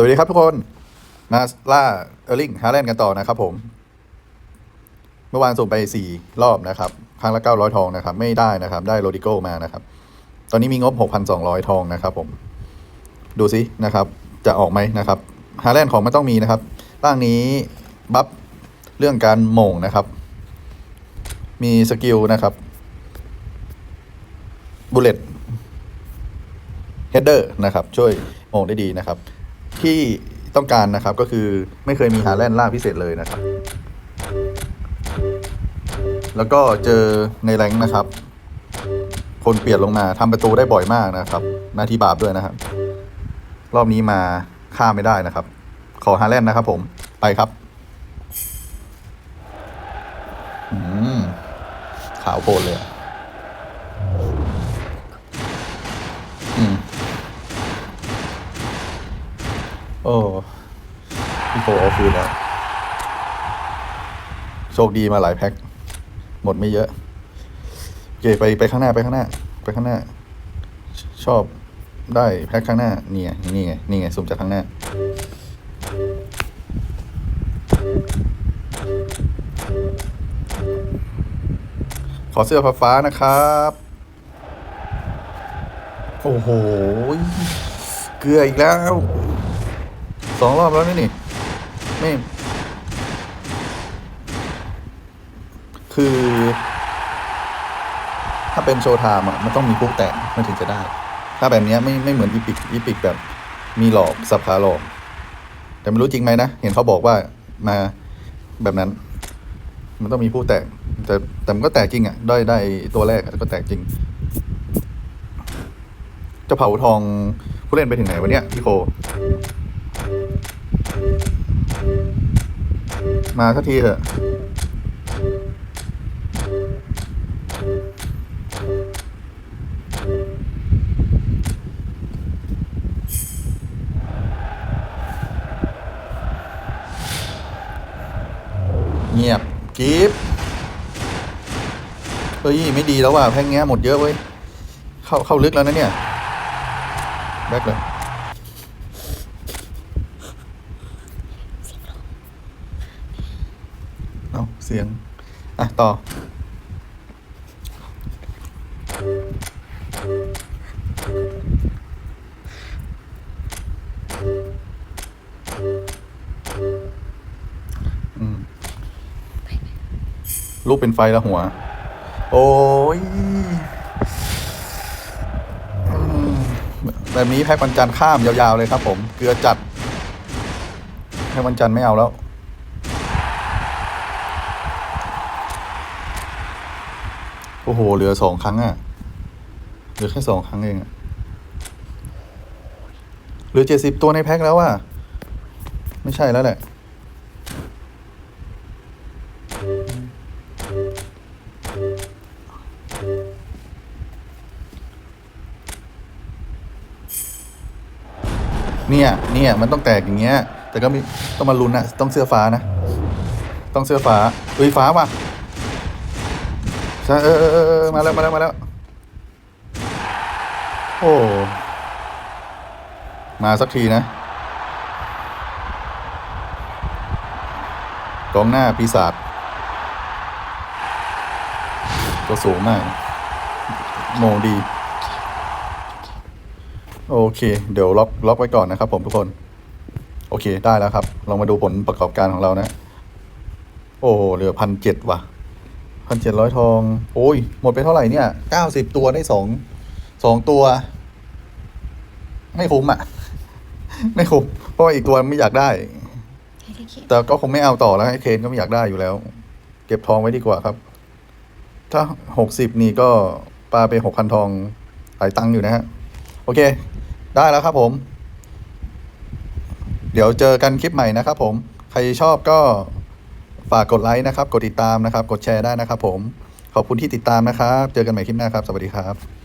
สวัสดีครับทุกคน มาล่าเออร์ลิงฮาแลนด์กันต่อนะครับผม เมื่อวานส่งไปสี่รอบนะครับครั้งละเก้าร้อยทองนะครับ ไม่ได้นะครับ ได้โรดิโก้มานะครับ ตอนนี้มีงบหกพันสองร้อยทองนะครับผม ดูซินะครับ จะออกไหมนะครับฮาแลนด์ของมันต้องมีนะครับ ร่างนี้บัฟเรื่องการโหม่งนะครับ มีสกิลนะครับบุลเลตเฮดเดอร์นะครับ ช่วยโม่งได้ดีนะครับ ที่ต้องการนะครับก็คือไม่เคยมีฮาแลนด์ล่าพิเศษเลยนะครับ แล้วก็เจอในแรงนะครับ คนเปลี่ยนลงมาทำประตูได้บ่อยมากนะครับ หน้าที่บาปด้วยนะครับ รอบนี้มาฆ่าไม่ได้นะครับ ขอฮาแลนด์นะครับผมไปครับอืมขาวโพลเลยอะ โอ้พี่โฟเอาคืนแล้วโชคดีมาหลายแพ็คหมดไม่เยอะโอเคไปไปข้างหน้าไปข้างหน้า ไปข้างหน้าชชอบได้แพ็คข้างหน้านี่ไงนี่ไงนี่ไงสุ่มจากข้างหน้าขอเสื้อฟ้านะครับ โอ้โห เกลืออีกแล้ว สองรอบแล้วนี่นี่ไม่คือ ถ้าเป็นโชว์ไทม์อะมันต้องมีคุกแตกมันถึงจะได้ ถ้าแบบนี้ไม่ไม่เหมือนอีพิกอีพิกแบบ มีหลอกสับขาหลอก แต่ไม่รู้จริงไหมนะ เห็นเขาบอกว่ามาแบบนั้น มันต้องมีผู้แตก แต่แต่มันก็แตกจริงอะ ได้ได้ตัวแรกก็แตกจริง จะเผาทองผู้เล่นไปถึงไหนวะเนี่ยพี่โค มาสักทีเถอะเงียบกริฟเฮ้ยไม่ดีแล้วว่ะแพ่งเงี้ยหมดเยอะเว้ย เข้าเข้าลึกแล้วนะเนี่ย แบกเลย เอาเสียง อะ ต่อ อืมลูกเป็นไฟแล้วหัว โอ้ยแบบนี้แพ็กวันจันทร์ข้ามยาวๆเลยครับผม เกลือจัดแพ็กวันจันทร์ไม่เอาแล้ว อ้โห เหลือสองครั้งอะเหลือแค่สองครั้งเองอะเหลือเจ็ดสิบตัวในแพ็คแล้วอะไม่ใช่แล้วแหละ เนี่ย เนี่ย มันต้องแตกอย่างเงี้ย แต่ก็มีต้องมาลุ้นนะต้องเสื้อฟ้านะ ต้องเสื้อฟ้าเอ้ยฟ้าว่ะ ใช่เออเออเออเออมาแล้วมาแล้วมาแล้วโอ้มาสักทีนะกองหน้าปีศาจตัวสูงมากโมงดี โอเค เดี๋ยวล็อกล็อกไว้ก่อนนะครับผมทุกคน โอเคได้แล้วครับ ลองมาดูผลประกอบการของเรานะ โอ้เหลือพันเจ็ดว่ะ พันเจ็ดร้อยทอง โอ้ย หมดไปเท่าไหร่เนี่ยเก้าสิบตัวได้สองสองตัว ไม่คุ้มอะ ไม่คุ้ม เพราะว่าอีกตัวไม่อยากได้ แต่ก็คงไม่เอาต่อแล้วไอ้เคนก็ไม่อยากได้อยู่แล้ว เก็บทองไว้ดีกว่าครับ ถ้าหกสิบนี่ก็ปลาไปหกพันทองหลายตังค์อยู่นะฮะ โอเค ได้แล้วครับผม เดี๋ยวเจอกันคลิปใหม่นะครับผม ใครชอบก็ ฝากกดไลค์นะครับ กดติดตามนะครับ กดแชร์ได้นะครับผม ขอบคุณที่ติดตามนะครับ เจอกันใหม่คลิปหน้าครับ สวัสดีครับ